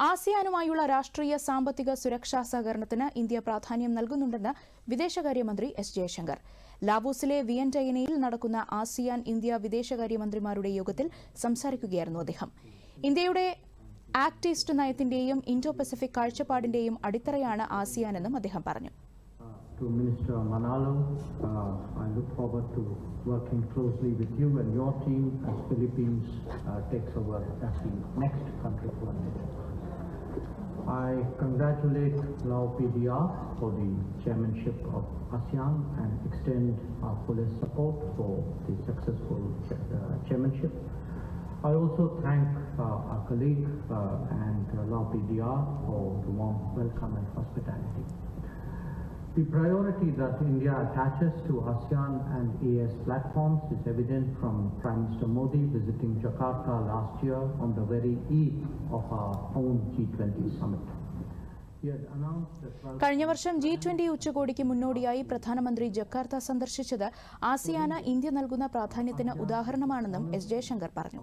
ആസിയാനുമായുള്ള രാഷ്ട്രീയ സാമ്പത്തിക സുരക്ഷാ സഹകരണത്തിന് ഇന്ത്യ പ്രാധാന്യം നൽകുന്നുണ്ടെന്ന് വിദേശകാര്യമന്ത്രി എസ് ജയശങ്കർ ലാവോസിലെ വിയന്റൈനയിൽ നടക്കുന്ന ആസിയാൻ ഇന്ത്യ വിദേശകാര്യമന്ത്രിമാരുടെ യോഗത്തിൽ സംസാരിക്കുകയായിരുന്നു അദ്ദേഹം ഇന്ത്യയുടെ ആക്ട് ഈസ്റ്റ് നയത്തിന്റെയും ഇൻഡോ പസഫിക് കാഴ്ചപ്പാടിന്റെയും അടിത്തറയാണ് ആസിയാനെന്നും അദ്ദേഹം പറഞ്ഞു Uh. I congratulate Lao PDR for the chairmanship of ASEAN and extend our fullest support for the successful uh, chairmanship. I also thank uh, our colleague uh, and uh, Lao PDR for the warm welcome and hospitality. The priority that India attaches to ASEAN and AS platforms is evident from Prime Minister Modi visiting Jakarta last year on the very eve of our own G20 summit. കഴിഞ്ഞ വർഷം G twenty ഉച്ചകോടിക്ക് മുന്നോടിയായി പ്രധാനമന്ത്രി Jakarta സന്ദർശിച്ചത് ആസിയാന India നൽകുന്ന പ്രാധാന്യത്തിന് ഉദാഹരണമാണെന്നും S Jaishankar പറഞ്ഞു